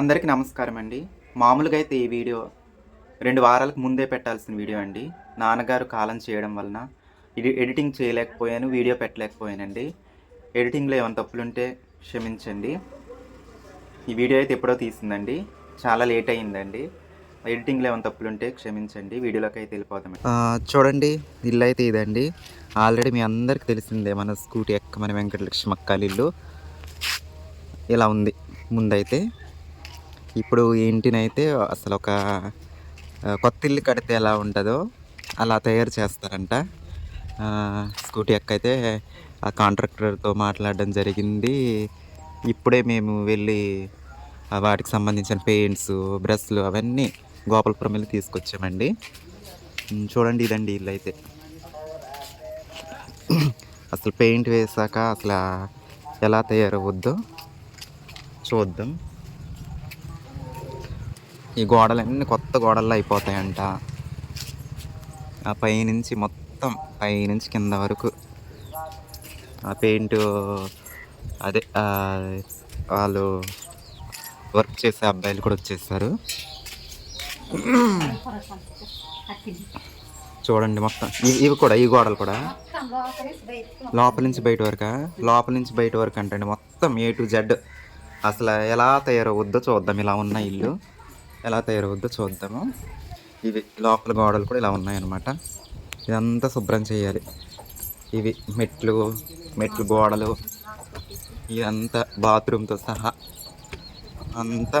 అందరికీ నమస్కారం అండి. మామూలుగా అయితే ఈ వీడియో రెండు వారాలకు ముందే పెట్టాల్సిన వీడియో అండి. నాన్నగారు కాలం చేయడం వలన ఇది ఎడిటింగ్ చేయలేకపోయాను వీడియో పెట్టలేకపోయానండి. ఎడిటింగ్లో ఏమైనా తప్పులుంటే క్షమించండి. ఈ వీడియో అయితే ఎప్పుడో తీసిందండి. చాలా లేట్ అయ్యిందండి. ఎడిటింగ్లో ఏమైనా తప్పులుంటే క్షమించండి. వీడియోలోకి అయితే వెళ్ళిపోతాం చూడండి ఇల్లు అయితే ఇదండి. ఆల్రెడీ మీ అందరికి తెలిసిందే మన స్కూటీ ఎక్క మన వెంకటలక్ష్మి అక్కాలి ఇల్లు ఇలా ఉంది ముందైతే. ఇప్పుడు ఈ ఇంటినైతే అసలు ఒక కొత్త ఇల్లు కడితే ఎలా ఉంటుందో అలా తయారు చేస్తారంట. స్కూటీ ఎక్క అయితే ఆ కాంట్రాక్టర్తో మాట్లాడడం జరిగింది. ఇప్పుడే మేము వెళ్ళి వాటికి సంబంధించిన పెయింట్స్ బ్రష్లు అవన్నీ గోపాలపురం వెళ్ళి తీసుకొచ్చామండి. చూడండి ఇదండి ఇల్లు అయితే అసలు పెయింట్ వేసాక అసలు ఎలా తయారవుద్దో చూద్దాం. ఈ గోడలన్నీ కొత్త గోడల్లో అయిపోతాయంట. ఆ పైనుంచి మొత్తం పైనుంచి కింద వరకు ఆ పెయింట్ అదే వాళ్ళు వర్క్ చేసే అబ్బాయిలు కూడా వచ్చేసారు. చూడండి మొత్తం. ఇవి కూడా ఈ గోడలు కూడా? లోపల నుంచి బయట వరకా? లోపల నుంచి బయట వరకు అంటండి. మొత్తం ఏ టు జెడ్ అసలు ఎలా తయారవుద్దో చూద్దాం. ఇలా ఉన్న ఇల్లు. ఎలా తయారవుద్దో చూద్దాము. ఇవి లోపల గోడలు కూడా ఇలా ఉన్నాయన్నమాట. ఇదంతా శుభ్రం చేయాలి. ఇవి మెట్లు మెట్లు గోడలు ఇదంతా బాత్రూమ్తో సహా అంతా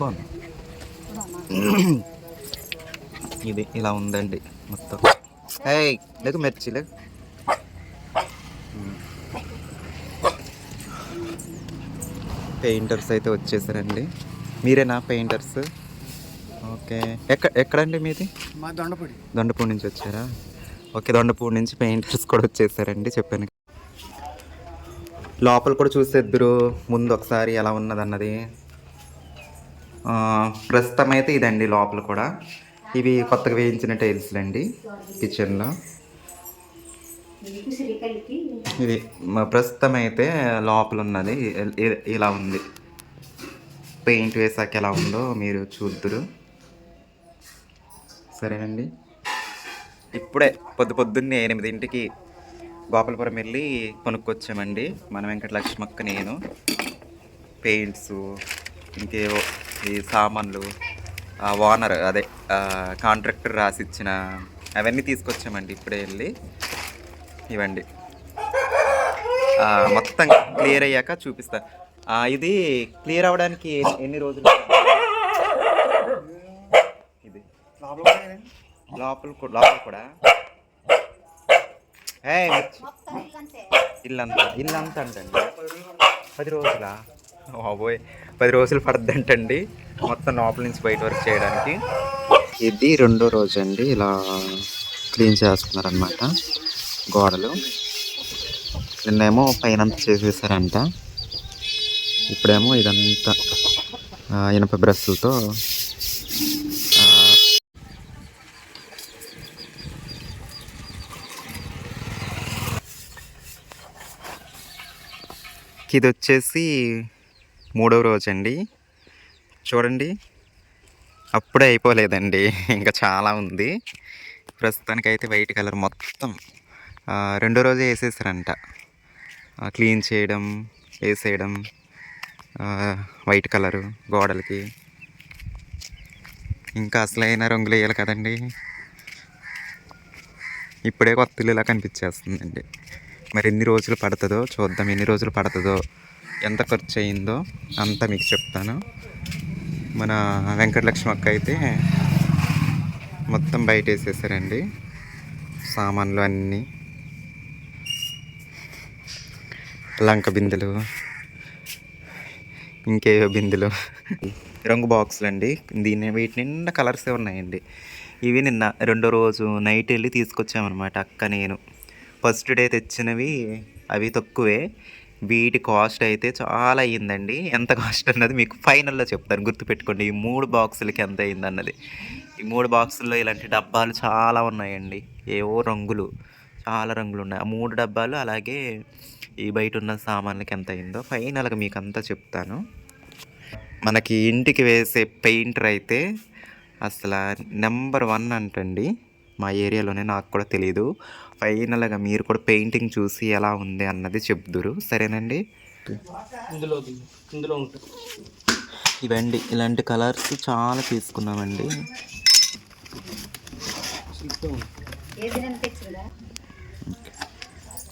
బాగుంది. ఇది ఇలా ఉందండి మొత్తం. హే లేదు మిర్చి లేదు పెయింటర్స్ అయితే వచ్చేసారండి. మీరేనా పెయింటర్స్? ఓకే. ఎక్కడ ఎక్కడండి మీది? మా దొండపొడి. దొండపూడి నుంచి వచ్చారా? ఓకే దొండపూడి నుంచి పెయింటర్స్ కూడా వచ్చేసారండి చెప్పాను. లోపల కూడా చూసేద్దరు ముందు ఒకసారి ఎలా ఉన్నదన్నది. ప్రస్తుతం అయితే ఇదండి లోపల కూడా. ఇవి కొత్తగా వేయించిన టైల్స్లు అండి కిచెన్లో. ఇది మ- ప్రస్తుతం అయితే లోపల ఉన్నది ఇలా ఉంది. పెయింట్ వేసాక ఎలా ఉందో మీరు చూద్దురు. సరేనండి. ఇప్పుడే పొద్దు పొద్దున్నే ఎనిమిదింటికి గోపాలపురం వెళ్ళి కొనుక్కొచ్చామండి. మన వెంకటలక్ష్మక్క నేను. పెయింట్స్ ఇంకేవో ఈ సామాన్లు ఆ ఓనర్ అదే కాంట్రాక్టర్ రాసిచ్చిన అవన్నీ తీసుకొచ్చామండి ఇప్పుడే వెళ్ళి. ఇవ్వండి. మొత్తం క్లియర్ అయ్యాక చూపిస్తా. ఇది క్లియర్ అవ్వడానికి ఎన్ని- రోజులు ఇది? లోపల కూడా లోపల కూడా? ఇల్లంతా. ఇల్లంతా అంటండి. పది రోజులా? బాబోయ్ పది రోజులు పడుద్దంటండి. మొత్తం లోపల నుంచి బయట వరకు చేయడానికి. ఇది రెండో రోజు అండి ఇలా క్లీన్ చేస్తున్నారు అనమాట గోడలు. నిన్నేమో పైన చేసేసారంట. ఇప్పుడేమో ఇదంతా ఇనప బ్రష్లతో ఇది వచ్చేసి మూడవ రోజు అండి చూడండి అప్పుడే అయిపోలేదండి. ఇంకా చాలా ఉంది. ప్రస్తుతానికి అయితే వైట్ కలర్ మొత్తం రెండో రోజే వేసేసారంట క్లీన్ చేయడం వేసేయడం వైట్ కలరు గోడలకి. ఇంకా అసలైన రంగులు వేయాలి కదండి. ఇప్పుడే కొత్త ఇల్లు ఇలా కనిపించేస్తుందండి. మరి ఎన్ని రోజులు పడుతుందో చూద్దాం ఎన్ని రోజులు పడుతుందో ఎంత ఖర్చు అయిందో అంతా మీకు చెప్తాను. మన వెంకటలక్ష్మి అక్క అయితే మొత్తం బయట వేసేసారండి. సామాన్లు అన్నీ. లంక బిందెలు ఇంకేవో బిందెలు. రంగు బాక్సులు అండి. దీని వీటి నిండా కలర్సే ఉన్నాయండి. ఇవి నిన్న రెండో రోజు నైట్ వెళ్ళి తీసుకొచ్చామన్నమాట అక్క నేను. ఫస్ట్ డే తెచ్చినవి అవి తక్కువే. వీటి కాస్ట్ అయితే చాలా అయ్యిందండి. ఎంత కాస్ట్ అన్నది మీకు ఫైనల్లో చెప్తాను. గుర్తుపెట్టుకోండి ఈ మూడు బాక్సులకి ఎంత అయింది అన్నది ఈ మూడు బాక్సుల్లో ఇలాంటి డబ్బాలు చాలా ఉన్నాయండి. ఏవో రంగులు చాలా రంగులు ఉన్నాయి. ఆ మూడు డబ్బాలు అలాగే ఈ బయట ఉన్న సామాన్లకి ఎంత అయిందో ఫైనల్గా మీకు అంతా చెప్తాను. మనకి ఇంటికి వేసే పెయింటర్ అయితే అసలు నెంబర్ వన్ అంటండి. మా ఏరియాలోనే నాకు కూడా తెలియదు ఫైనల్గా మీరు కూడా పెయింటింగ్ చూసి ఎలా ఉంది అన్నది చెప్దురు. సరేనండి? ఇందులో ఇందులో ఉంటుంది. ఇవండి. ఇలాంటి కలర్స్ చాలా తీసుకున్నామండి.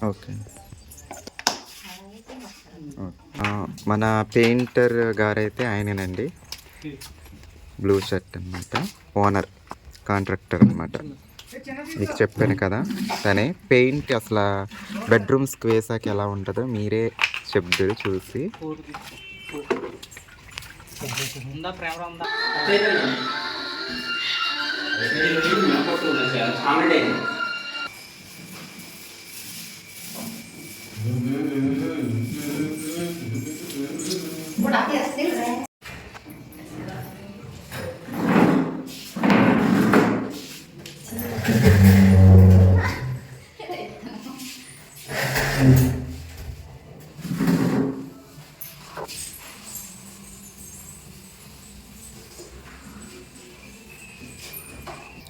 ఓకే. మన పెయింటర్ గారైతే ఆయనేనండి. బ్లూ షర్ట్ అనమాట ఓనర్ కాంట్రాక్టర్ అనమాట మీకు చెప్పాను కదా. తనే పెయింట్ అసలు బెడ్రూమ్స్కి వేసాక ఎలా ఉంటుందో మీరే చెప్తారు చూసి. ఉందా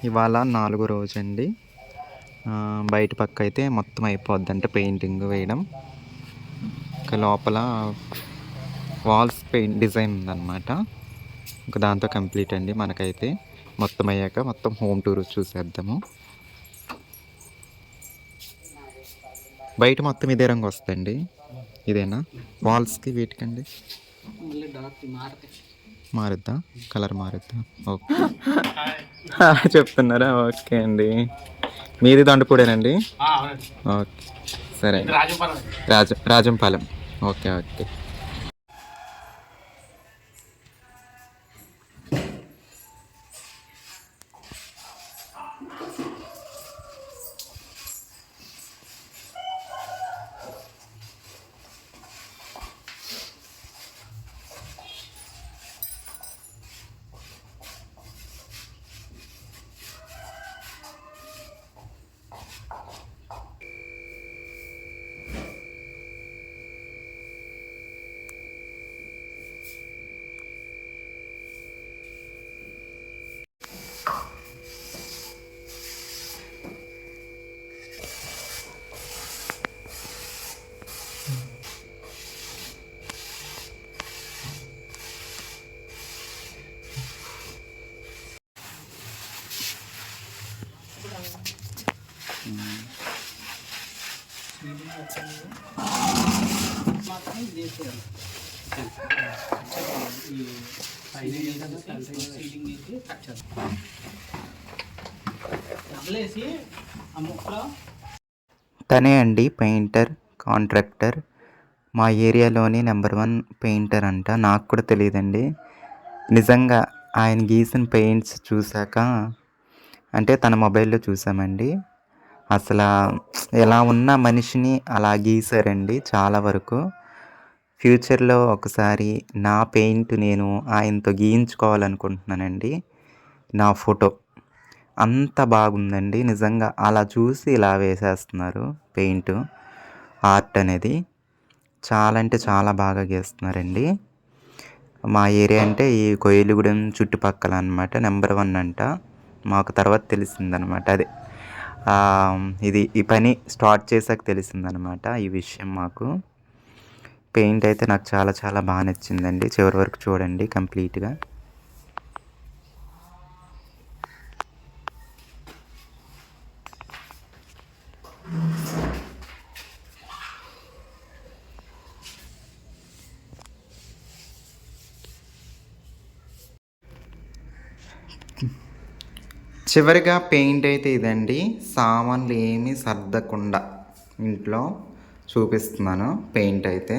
ఇవాళ నాలుగో రోజు అండి బయట పక్క అయితే మొత్తం అయిపోద్ది అంటే పెయింటింగ్ వేయడం. ఇంకా లోపల వాల్స్ పెయింట్ డిజైన్ ఉందన్నమాట. ఇంకా దాంతో కంప్లీట్ అండి మనకైతే. మొత్తం అయ్యాక మొత్తం హోమ్ టూర్ చూసేద్దాము. బయట మొత్తం ఇదే రంగు వస్తుందండి. ఇదేనా? వాల్స్కి వీటికండి. డార్క్ మారుద్దా? కలర్ మారుద్దా? ఓకే. చెప్తున్నారా? ఓకే అండి. మీది దండపూడేనండి? ఓకే. సరే. రాజపాలెం. రాజ రాజంపాలెం. Okay okay. చేసేయాలి. ఈ సీలింగ్ వేసి కట్ చేస్తాం డబ్బులేసి ఆ ముక్కలో తనే అండి పెయింటర్ కాంట్రాక్టర్. మా ఏరియాలోని నెంబర్ వన్ పెయింటర్ అంట. నాకు కూడా తెలియదండి. నిజంగా ఆయన గీసిన పెయింట్స్ చూశాక అంటే తన మొబైల్లో చూసామండి అసలు ఎలా ఉన్న మనిషిని అలా గీసారండి చాలా వరకు. ఫ్యూచర్లో ఒకసారి నా పెయింట్ నేను ఆయనతో గీయించుకోవాలనుకుంటున్నానండి. నా ఫోటో. అంత బాగుందండి. నిజంగా అలా చూసి ఇలా వేసేస్తున్నారు పెయింట్. ఆర్ట్ అనేది చాలా అంటే చాలా బాగా గీస్తున్నారండి. మా ఏరియా అంటే ఈ కోయిలగూడెం చుట్టుపక్కల అనమాట నెంబర్ వన్ అంట. మాకు తర్వాత తెలిసిందనమాట అదే. ఇది ఈ పని స్టార్ట్ చేశాక తెలిసిందనమాట ఈ విషయం మాకు. పెయింట్ అయితే నాకు చాలా చాలా బాగా నచ్చిందండి. చివరి వరకు చూడండి కంప్లీట్గా. చివరిగా పెయింట్ అయితే ఇదండి. సామాన్లు ఏమీ సర్దకుండా ఇంట్లో చూపిస్తున్నాను పెయింట్ అయితే.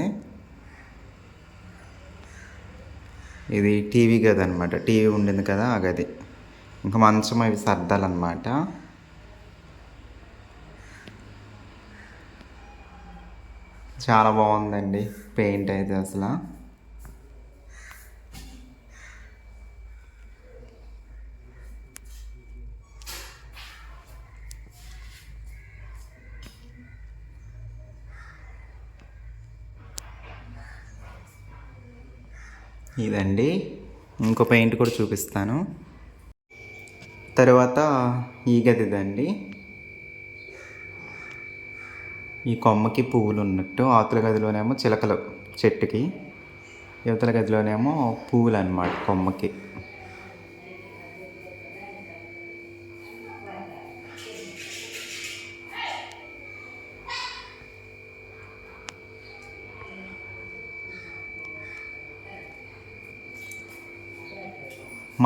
ఇది టీవీ గది అనమాట టీవీ ఉండింది కదా ఆ గది. ఇంకా మంచం అవి సర్దాలన్నమాట. చాలా బాగుందండి పెయింట్ అయితే అసలు. ఇదండి. ఇంకో పెయింట్ కూడా చూపిస్తాను. తర్వాత ఈ గదిదండి. ఈ కొమ్మకి పువ్వులు ఉన్నట్టు అవతల గదిలోనేమో చిలకలు చెట్టుకి. యువతల గదిలోనేమో పువ్వులు అన్నమాట కొమ్మకి.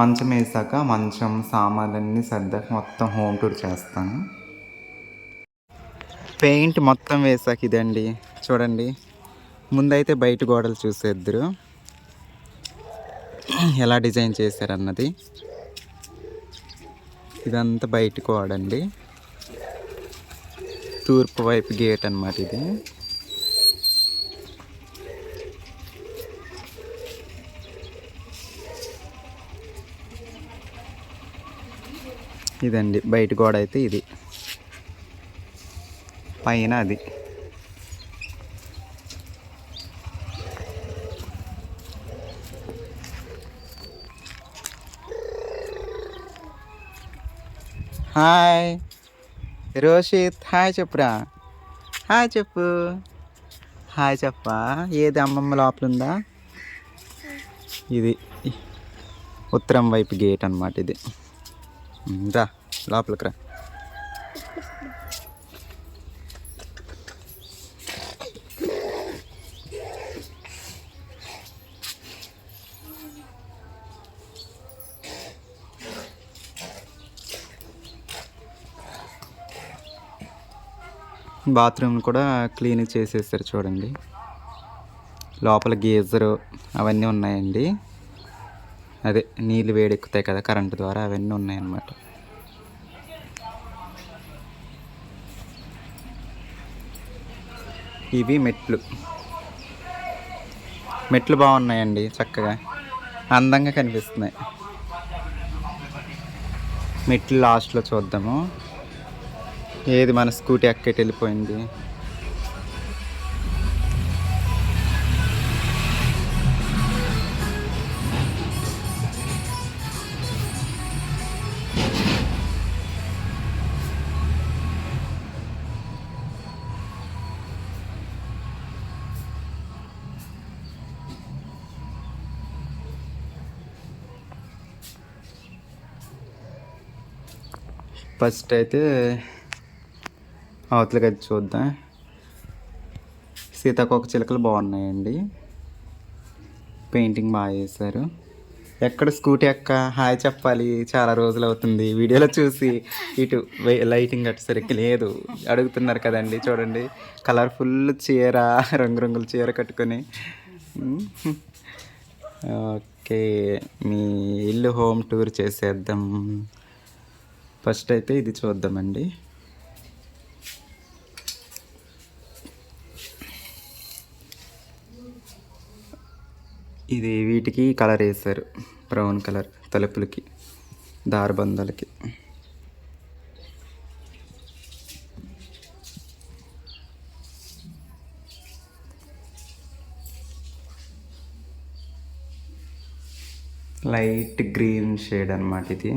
మంచం వేసాక మంచం సామాన్లన్నీ సర్దాక మొత్తం హోమ్ టూర్ చేస్తాను. పెయింట్ మొత్తం వేసాక ఇదండి. చూడండి. ముందైతే బయట గోడలు చూసేద్దరు. ఎలా డిజైన్ చేశారన్నది. ఇదంతా బయట గోడండి. తూర్పు వైపు గేట్ అన్నమాట ఇది. ఇదండి బయట గోడ అయితే ఇది. పైన అది. హాయ్. రోషిత్ హాయ్ చెప్పురా. హాయ్ చెప్పు. హాయ్ చెప్పా. ఏది అమ్మమ్మ లోపల ఉందా ఇది ఉత్తరం వైపు గేట్ అన్నమాట ఇది. రా లోపలికి రా. బాత్రూమ్ కూడా క్లీన్ చేసేసారు చూడండి. లోపల గీజరు అవన్నీ ఉన్నాయండి. అదే నీళ్ళు వేడెక్కుతాయి కదా కరెంటు ద్వారా అవన్నీ ఉన్నాయన్నమాట. ఇవి మెట్లు. మెట్లు బాగున్నాయండి చక్కగా. అందంగా కనిపిస్తున్నాయి. మెట్లు లాస్ట్లో చూద్దాము. ఏది మన స్కూటీ ఎక్కటి వెళ్ళిపోయింది? ఫస్ట్ అయితే అవతలకి అది చూద్దాం. సీతాకోక చిలుకలు బాగున్నాయండి. పెయింటింగ్ బాగా చేశారు. ఎక్కడ స్కూటీ ఎక్క హాయ్ చెప్పాలి. చాలా రోజులు అవుతుంది. వీడియోలో చూసి ఇటు లైటింగ్ అటు సరిగ్గా లేదు. అడుగుతున్నారు కదండి చూడండి. కలర్ఫుల్ చీర రంగురంగుల చీర కట్టుకొని. ఓకే మీ ఇల్లు హోమ్ టూర్ చేసేద్దాం. ఫస్ట్ అయితే ఇది చూద్దామండి. ఇది వీటికి కలర్ వేశారు. బ్రౌన్ కలర్ తలుపులకి దారబంధాలకి లైట్ గ్రీన్ షేడ్ అన్నమాట ఇది.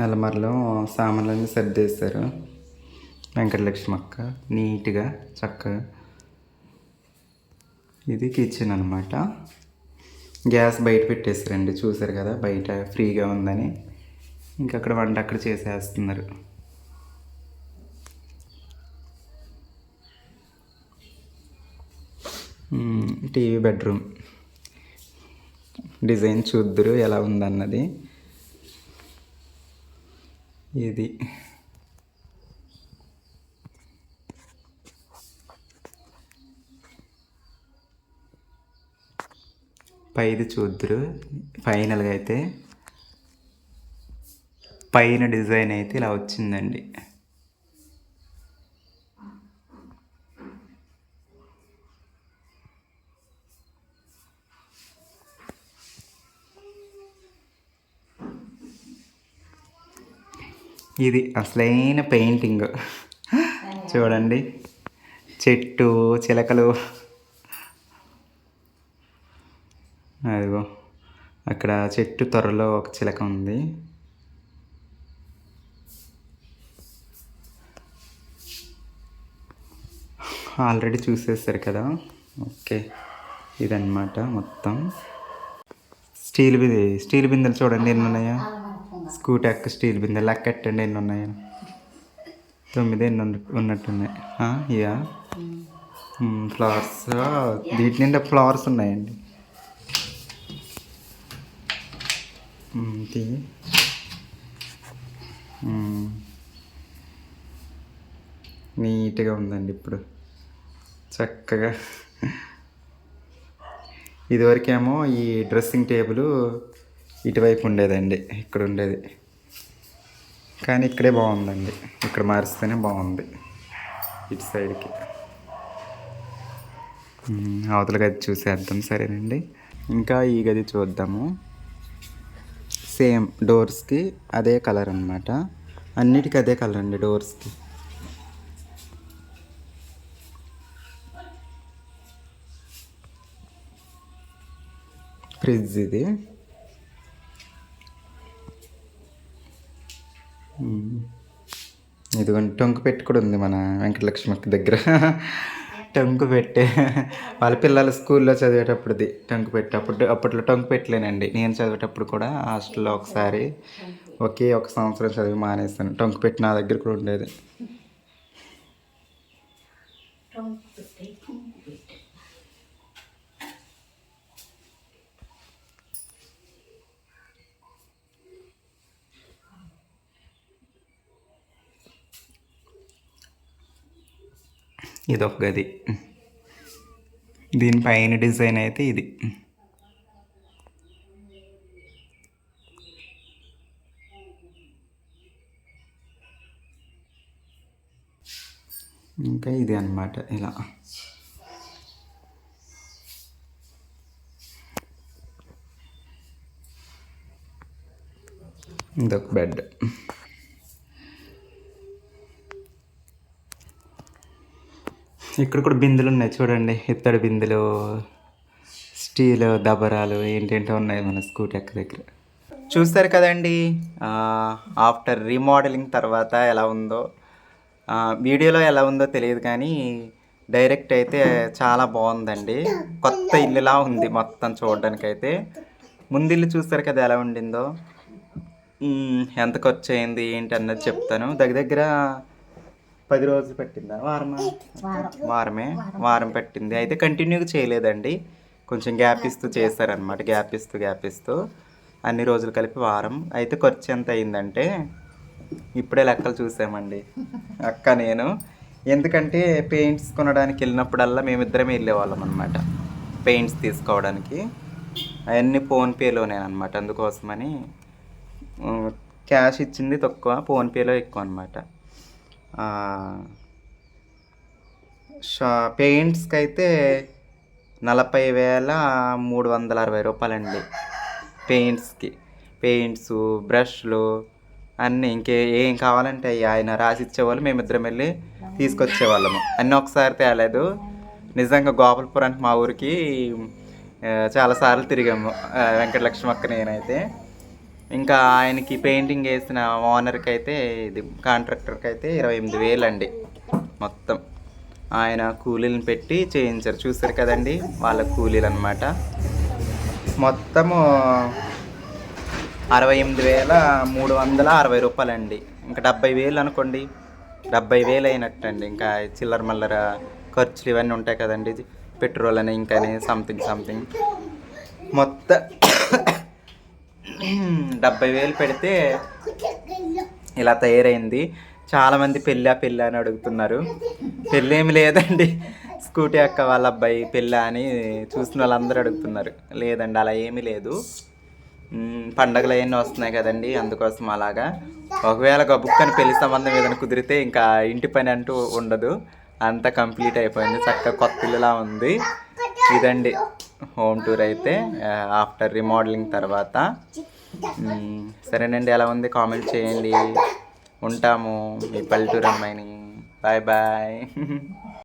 అలమారలో సామాన్లన్నీ సర్దేశారు వెంకటలక్ష్మి అక్క నీట్గా చక్కగా. ఇది కిచెన్ అనమాట గ్యాస్ బయట పెట్టేసారండి చూసారు కదా బయట ఫ్రీగా ఉందని. ఇంకా అక్కడ వంట అక్కడ చేసేస్తున్నారు. TV bedroom. డిజైన్ చూద్దరు ఎలా ఉందన్నది. ఇది. పైది చూద్దరు. ఫైనల్గా అయితే పైన డిజైన్ అయితే ఇలా వచ్చిందండి. ఇది అసలైన పెయింటింగ్. చూడండి. చెట్టు చిలకలు. అదిగో అక్కడ చెట్టు త్వరలో ఒక చిలక ఉంది. ఆల్రెడీ చూసేసారు కదా? ఓకే. ఇదన్నమాట మొత్తం. స్టీల్ బిందె స్టీల్ బిందెలు చూడండి ఎన్ని ఉన్నాయా. స్కూటీ అక్క స్టీల్ బిందె లెక్క ఎట్టండి ఎన్ని ఉన్నాయి తొమ్మిది ఎన్ని ఉన్నట్టున్నాయి. ఇయా? ఫ్లవర్స్. వీటి నిండా ఫ్లవర్స్ ఉన్నాయండి. తీ. నీట్గా ఉందండి ఇప్పుడు. చక్కగా. ఇదివరకేమో ఈ డ్రెస్సింగ్ టేబుల్ ఇటువైపు ఉండేదండి ఇక్కడ ఉండేది. కానీ ఇక్కడే బాగుందండి ఇక్కడ మారిస్తేనే బాగుంది ఇటు సైడ్కి. అవతల గది చూసేద్దాం సరేనండి. ఇంకా ఈ గది చూద్దాము. సేమ్ డోర్స్కి అదే కలర్ అన్నమాట. అన్నిటికీ అదే కలర్ అండి డోర్స్కి. ఫ్రిడ్జ్ ఇది. ఇదిగోండి టొంకు పెట్టి కూడా ఉంది మన వెంకటలక్ష్మికి దగ్గర. టొంకు పెట్టే వాళ్ళ పిల్లలు స్కూల్లో చదివేటప్పుడుది టొంకు పెట్టి అప్పుడు అప్పట్లో టొంకు పెట్టలేనండి. నేను చదివేటప్పుడు కూడా హాస్టల్లో ఒకసారి ఒకే ఒక సంవత్సరం చదివి మానేస్తాను టొంకు పెట్టి నా దగ్గర కూడా ఉండేది. ఇది ఒక గది దీనిపైన డిజైన్ అయితే ఇది ఇంకా ఇది అన్నమాట ఇలా ఇదొక బెడ్ ఇక్కడ కూడా బిందెలు ఉన్నాయి చూడండి. ఇత్తడి బిందెలు స్టీల్ దబరాలు ఏంటేంటో ఉన్నాయి మన స్కూటీ అక్క దగ్గర. చూస్తారు కదండి ఆఫ్టర్ రీమోడలింగ్ తర్వాత ఎలా ఉందో. వీడియోలో ఎలా ఉందో తెలియదు కానీ డైరెక్ట్ అయితే చాలా బాగుందండి. కొత్త ఇల్లులా ఉంది మొత్తం చూడడానికి అయితే ముందిల్లు చూస్తారు కదా ఎలా ఉండిందో. ఎంత ఖర్చు అయింది ఏంటి అన్నది చెప్తాను. దగ్గర దగ్గర పది రోజులు పట్టిందా? వారమా? వారమే. వారం పట్టింది. అయితే కంటిన్యూగా చేయలేదండి. కొంచెం గ్యాప్ ఇస్తూ చేశారనమాట గ్యాప్ ఇస్తూ గ్యాప్ ఇస్తూ అన్ని రోజులు కలిపి వారం. అయితే ఖర్చు ఎంత అయిందంటే ఇప్పుడే లెక్కలు చూసామండి. అక్క నేను. ఎందుకంటే పెయింట్స్ కొనడానికి వెళ్ళినప్పుడల్లా మేమిద్దరమే వెళ్ళేవాళ్ళం అనమాట పెయింట్స్ తీసుకోవడానికి. అవన్నీ ఫోన్పేలోనే అనమాట అందుకోసమని క్యాష్ ఇచ్చింది తక్కువ ఫోన్పేలో ఎక్కువ అనమాట షా పెయింట్స్కి అయితే నలభై వేల మూడు వందల అరవై రూపాయలండి. పెయింట్స్కి. పెయింట్స్ బ్రష్లు అన్నీ ఇంకే ఏం కావాలంటే అవి ఆయన రాసి ఇచ్చేవాళ్ళు మేమిద్దరం వెళ్ళి తీసుకొచ్చేవాళ్ళము. అన్నీ ఒకసారి తేలేదు. నిజంగా గోపాలపురానికి మా ఊరికి చాలాసార్లు తిరిగాము ఆ, వెంకటలక్ష్మక్క నేనైతే. ఇంకా ఆయనకి పెయింటింగ్ వేసిన ఓనర్కి అయితే ఇది కాంట్రాక్టర్కి అయితే ఇరవై ఎనిమిది వేలు అండి మొత్తం. ఆయన కూలీలను పెట్టి చేయించారు. చూసారు కదండి? వాళ్ళ కూలీలు అనమాట మొత్తము అరవై ఎనిమిది వేల మూడు వందల అరవై రూపాయలండి. ఇంకా డెబ్బై వేలు అనుకోండి. డెబ్బై వేలు అయినట్టండి. ఇంకా చిల్లర మల్లర ఖర్చులు ఇవన్నీ ఉంటాయి కదండి. పెట్రోల్ అని ఇంకా సంథింగ్ సంథింగ్. మొత్తం డెబ్బై వేలు పెడితే ఇలా తయారైంది. చాలామంది పెళ్ళా పెళ్ళా అని అడుగుతున్నారు. పెళ్ళి ఏమి లేదండి. స్కూటీ అక్క వాళ్ళ అబ్బాయి పెళ్ళా అని చూసిన వాళ్ళందరూ అడుగుతున్నారు. లేదండి అలా ఏమీ లేదు. పండగలు అవన్నీ వస్తున్నాయి కదండి అందుకోసం అలాగా. ఒకవేళ గబుక్కని పెళ్ళి సంబంధం ఏదైనా కుదిరితే ఇంకా ఇంటి పని అంటూ ఉండదు. అంతా కంప్లీట్ అయిపోయింది. చక్కగా కొత్త ఇల్లులా ఉంది. ఇదండి హోమ్ టూర్ అయితే ఆఫ్టర్ రిమోడలింగ్ తర్వాత. సరేనండి ఎలా ఉంది. కామెంట్ చేయండి. ఉంటాము. మీ పల్లెటూరు అమ్మాయిని. Bye bye.